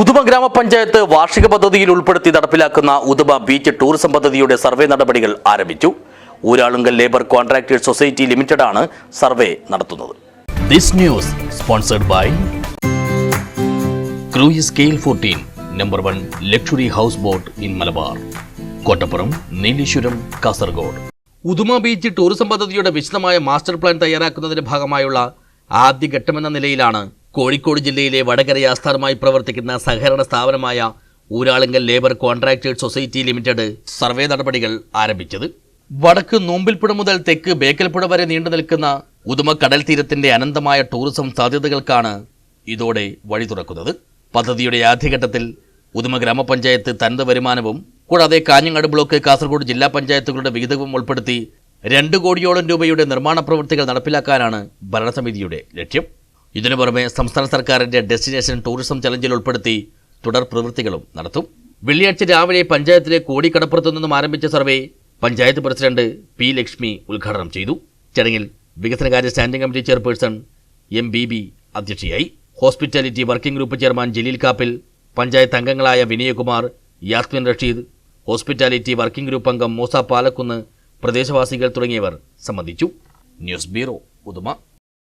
ഉദുമ ഗ്രാമപഞ്ചായത്ത് വാർഷിക പദ്ധതിയിൽ ഉൾപ്പെടുത്തി നടപ്പിലാക്കുന്ന ഉദുമ ബീച്ച് ടൂറിസം പദ്ധതിയുടെ സർവേ നടപടികൾ ആരംഭിച്ചു. Uralungal labour contractors society limited ആണ് സർവേ നടത്തുന്നത്. This news sponsored by cruise scale fourteen number one luxury house boat in Malabar Kottappuram Nileshwaram Kasaragod. Uduma beach tourism പദ്ധതിയുടെ വിശദമായ മാസ്റ്റർ പ്ലാൻ തയ്യാറാക്കുന്നതിന്റെ ഭാഗമായുള്ള ആദ്യഘട്ടമെന്ന നിലയിലാണ് കോഴിക്കോട് ജില്ലയിലെ വടകര ആസ്ഥാനമായി പ്രവർത്തിക്കുന്ന സഹകരണ സ്ഥാപനമായ Uralungal labour contractors society limited survey നടപടികൾ ആരംഭിച്ചത്. വടക്ക് നോമ്പിൽപ്പുഴ മുതൽ തെക്ക് ബേക്കൽപ്പുഴ വരെ നീണ്ടു നിൽക്കുന്ന ഉദുമ കടൽ തീരത്തിന്റെ അനന്തമായ ടൂറിസം സാധ്യതകൾക്കാണ് ഇതോടെ വഴി തുറക്കുന്നത്. പദ്ധതിയുടെ ആദ്യഘട്ടത്തിൽ ഉദുമ ഗ്രാമപഞ്ചായത്ത് തനത് വരുമാനവും കൂടാതെ കാഞ്ഞങ്ങാട് ബ്ലോക്ക് കാസർഗോഡ് ജില്ലാ പഞ്ചായത്തുകളുടെ വിഹിതവും ഉൾപ്പെടുത്തി രണ്ട് കോടിയോളം രൂപയുടെ നിർമ്മാണ പ്രവൃത്തികൾ നടപ്പിലാക്കാനാണ് ഭരണസമിതിയുടെ ലക്ഷ്യം. ഇതിനു പുറമെ സംസ്ഥാന സർക്കാരിന്റെ ഡെസ്റ്റിനേഷൻ ടൂറിസം ചലഞ്ചിൽ ഉൾപ്പെടുത്തി തുടർ പ്രവൃത്തികളും നടത്തും. വെള്ളിയാഴ്ച രാവിലെ പഞ്ചായത്തിലെ കോടിക്കടപ്പുറത്തു നിന്നും ആരംഭിച്ച survey panchayat president P Lakshmi ഉദ്ഘാടനം ചെയ്തു. ചടങ്ങിൽ വികസനകാര്യ standing committee chairperson M B B അധ്യക്ഷയായി. Hospitality working group chairman Jaleel Kappil panchayat അംഗങ്ങളായ Vinayakumar Yasmin Rasheed hospitality working group അംഗം മൂസ പാലക്കുന്ന് പ്രദേശവാസികൾ തുടങ്ങിയവർ സംബന്ധിച്ചു. News bureau Uduma.